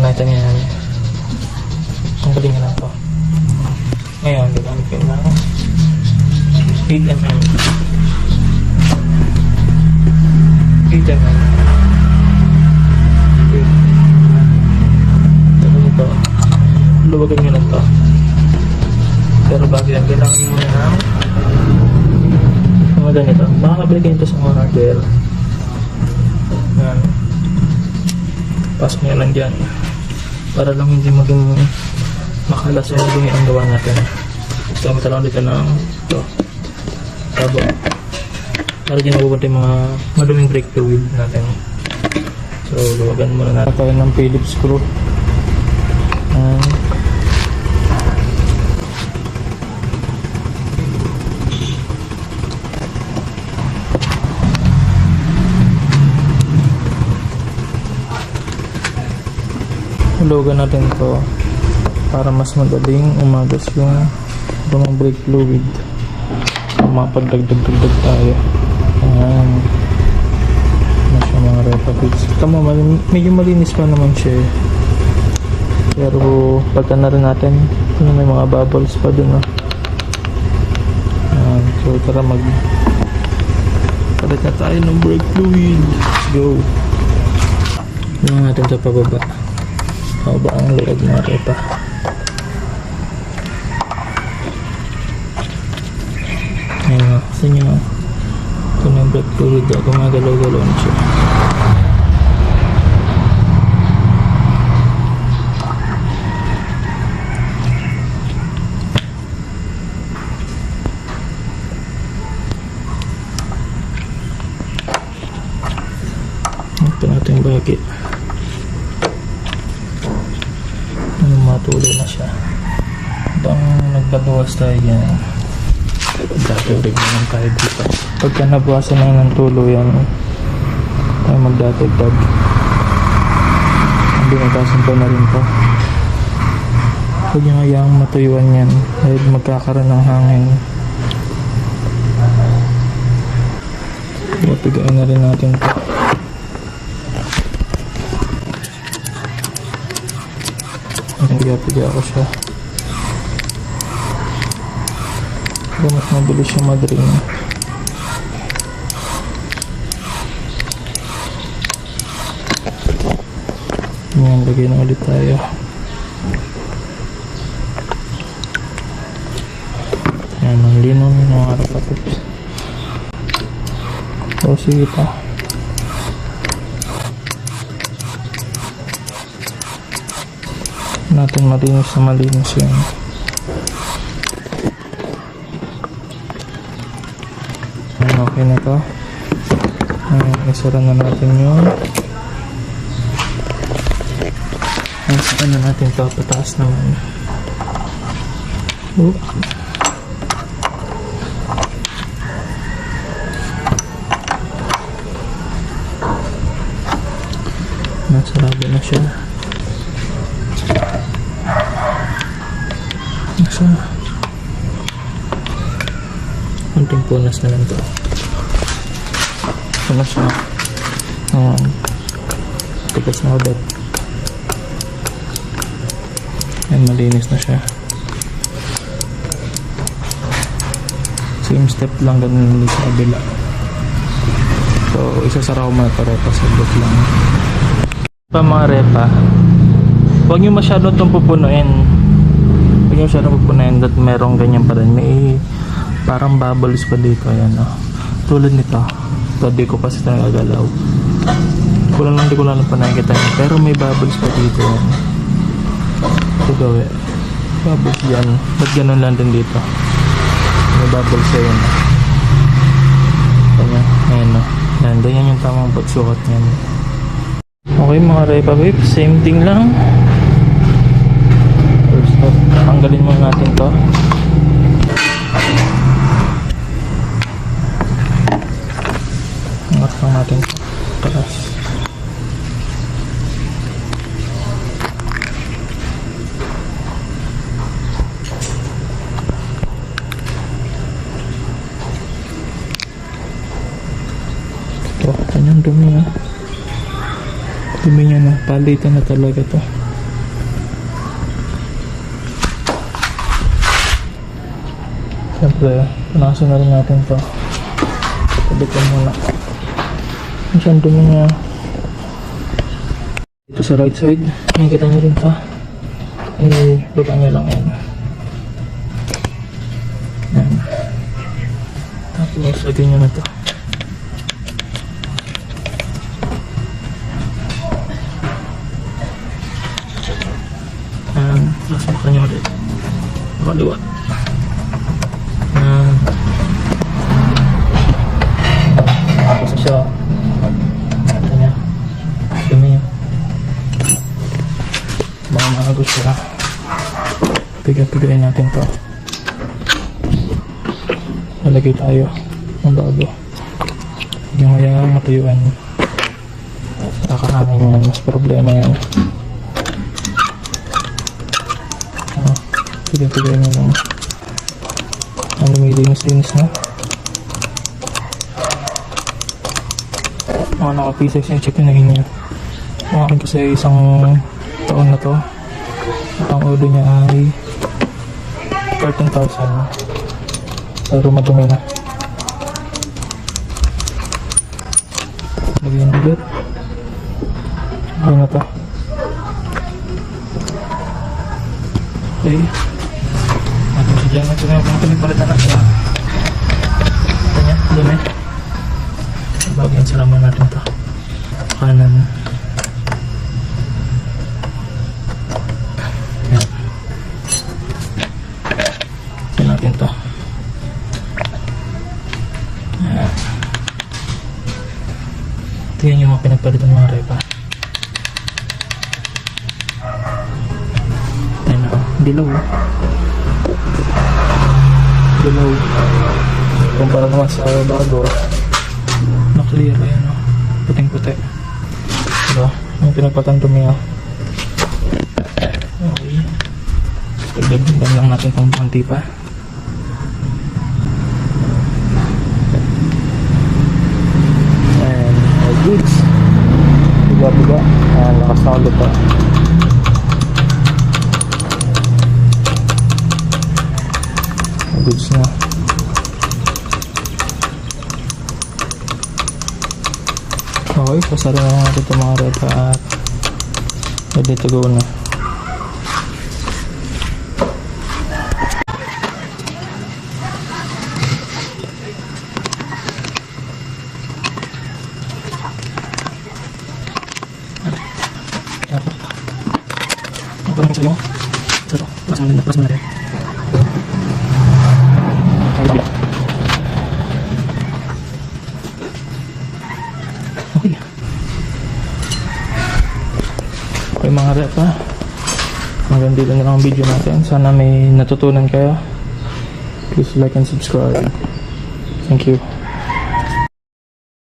natin yan. Tanggalin nga lang to. Ngayon, gagamit kayo ng 8mm. 8mm. Okay. Tapos ito, luwagan nyo lang to. Pero bago yan, kailangan nyo muna ng mga ganito. Makakabili kayo ito sa mga hardware. Pasok nyo lang dyan. Para lang hindi maging makalas o maging ang gawa natin. So, matalaw dito ng ito. Tabo. Para dyan mapupunta yung mga maduming brake fluid natin. So, luwagan muna natin ng Phillips screw. Yan. Hulugan natin to para mas madaling umagas yung lumang brake fluid. Mapagdagdag-dagdag tayo. Ayan. Ano siya mga repa bits. Tama, mal- medyo malinis pa naman siya eh. Pero pagka na rin natin, ano, may mga bubbles pa dun ah. Ayan. So tara mag palit na tayo ng brake fluid. Let's go. Ano natin sa pababa. Pababa ang loob mga repa. Ayun o, kasi nyo, na yung brake fluid, ah, gumagalaw-galaw na siya. Ito natin bagay. Ano, matuloy na siya. Habang nagbabawas tayo yan, Magdadagdag naman tayo dito. Pagka nabuwasan na ng tulo yan, tayo magdadagdag. Ang binagasan pa na rin to. Huwag yung hayang matuyuan yan dahil magkakaroon ng hangin. Papigain na rin natin to. Piga-piga ko siya. Para mas mabilis siya mag-ring. Yan, lagay na ulit tayo. Yan, ang lino ng mga kapatips. O, sige pa. Natin malinis na malinis. Ayan, okay na to. Ayan, isara na natin yun. Saka na natin to. Pataas naman. Oop. Nasarado na siya. Nasa konting punas na lang to. Punas na. Ayan. Tigas na ulit. Ayan, malinis na siya. Same step lang ganun ulit sa kabila. So, isasara ko muna ito repa sa book lang. Pa mga repa, huwag nyo masyado itong pupunuin. Huwag nyo masyado pupunuin at merong ganyan pa rin. May parang bubbles pa dito ayan oh. tulad nito ito di ko kasi nagagalaw kulang lang di ko lang pa nakikita niya pero may bubbles pa dito yan ito gawin. Bubbles dyan. Ba't ganun lang din dito? May bubbles sa yun kanya ayan o yan ganyan yung tamang pagsukat niyan. Okay mga repa babe same thing lang tanggalin muna natin to Angat lang natin. Taas. Ito, kanyang dumi ah. Dumi niya na. Palitan na talaga to. Siyempre, punasan na rin natin to. Tabi ko muna. Siyang dumi niya. Dito sa right side, nakikita niyo rin to. Eh, baba niyo lang yan. Yan. Tapos, lagyan niyo na to. Yan. Tapos, baka niyo ulit. Makaliwa. Na siya. Ito niya. Dumi niya. Baka makagos siya. Pigay-pigayin natin to. Lalagay tayo ng bago. Yung kaya matuyuan. Nakakahamin yan. Mas problema yan. Ah, Pigay-pigayin nyo lang. Ang lumilinis-linis na. Mga nakapisis yung chicken na niya. Ang akin kasi isang taon na to. At ang ulo niya ay 13,000. Pero madumi na. Lagyan ulit. Lagyan na to. Okay. Natin siya dyan. Ito na yung pinagpalitan na siya. Ito niya. Dumi. Bagyan salaman natin to. Kanan. Natin to. Yan. Ito yan yung mga pinagpalitan mga repa. Yan o. Dilaw. oh. Dilaw. Kumpara naman sa bago. Na-clear. Ayan o. Puting-puti. Diba? Yung pinagpatan dumi o. Okay. Dagdagan lang natin pang konti pa. And all goods. Biga-biga. Ayan, lakas na ulit pa. All goods na. Okay, pasara na natin itong mga red hat. ready to go na Terus, terus, terus, terus, terus, Okay. Okay mga repa. Hanggang dito na lang ang video natin. Sana may natutunan kayo. Please like and subscribe. Thank you.